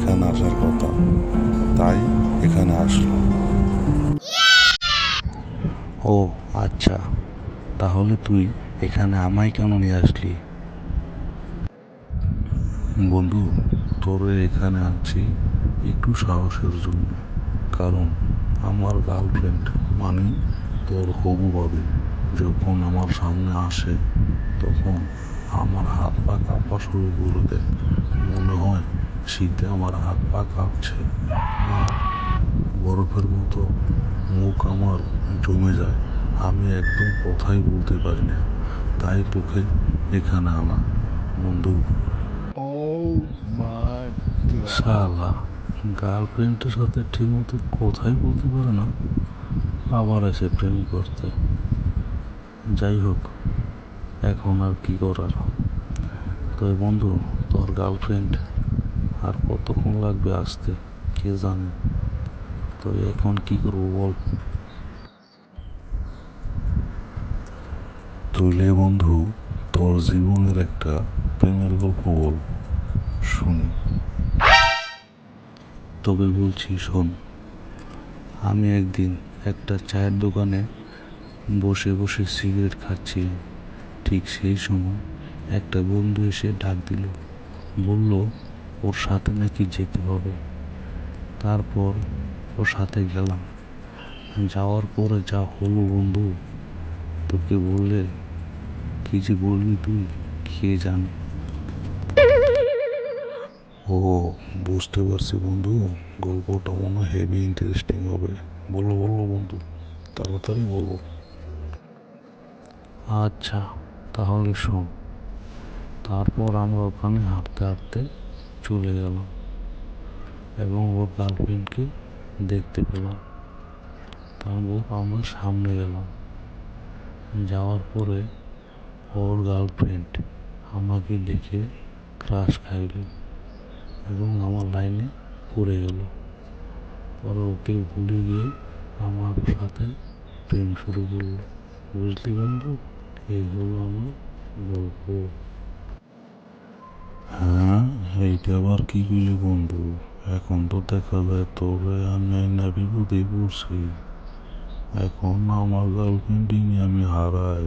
এখানে আসার কথা। তাই এখানে আসলো। ও আচ্ছা। তাহলে তুই এখানে আমায় কেন নিয়ে আসলি? বন্ধু তোর এখানে আছি একটু সাহসের জন্য। কারণ আমার গার্লফ্রেন্ড মানে তোর হবু ভাবে যখন আমার সামনে আসে তখন আমার হাত পা কাঁপা শুরু করে দেয়। মনে হয় শীতে আমার হাত পা কাঁপছে। আর বরফের মতো মুখ আমার জমে যায়। আমি একদম কথাই বলতে পারি না। তাই তোকে এখানে আনা বন্ধু। শালা গার্লফ্রেন্ডের সাথে ঠিকমতো কথাই বলতে পারে না? আবার এসে প্রেম করতে। যাই হোক এখন আর কি করার? তো বন্ধু তোর গার্লফ্রেন্ড আর কতক্ষণ লাগবে আসতে কে জানে। তো এখন কি করব বল। তুইলে বন্ধু তোর জীবনের একটা প্রেমের গল্প বল শুনি। তবে বলছি শোন আমি একদিন একটা চায়ের দোকানে বসে বসে সিগারেট খাচ্ছি। ঠিক সেই সময় একটা বন্ধু এসে ডাক দিল। বলল ওর সাথে নাকি যেতে হবে। তারপর ওর সাথে গেলাম। যাওয়ার পরে যা হলো বন্ধু, তোকে বললে কি যে বলবি তুই, কে জানে। ও, বুঝতে পারছি বন্ধু, গল্পটা মনে হেভি ইন্টারেস্টিং হবে। বলো বলো বন্ধু, তাড়াতাড়ি বলো। আচ্ছা তাহলে শোন। তারপর আমরা ওখানে হাঁটতে হাঁটতে চলে গেলাম এবং ওর গার্লফ্রেন্ডকে দেখতে পেলাম তারপর আমরা সামনে গেলাম যাওয়ার পরে ওর গার্লফ্রেন্ড আমাকে দেখে ক্রাশ খাইল এবং আমার লাইনে পড়ে গেল। পরে ওকে ভুলে গিয়ে আমার সাথে প্রেম শুরু করল। বুঝলি বন্ধু? এই হলো আমার গল্প। হ্যাঁ এইটা আবার কি কইলি বন্ধু? এখন তো দেখা যায় তো আমি আইনা বিপদে পড়ছি। এখন আমার গার্লফ্রেন্ডিং আমি হারাই।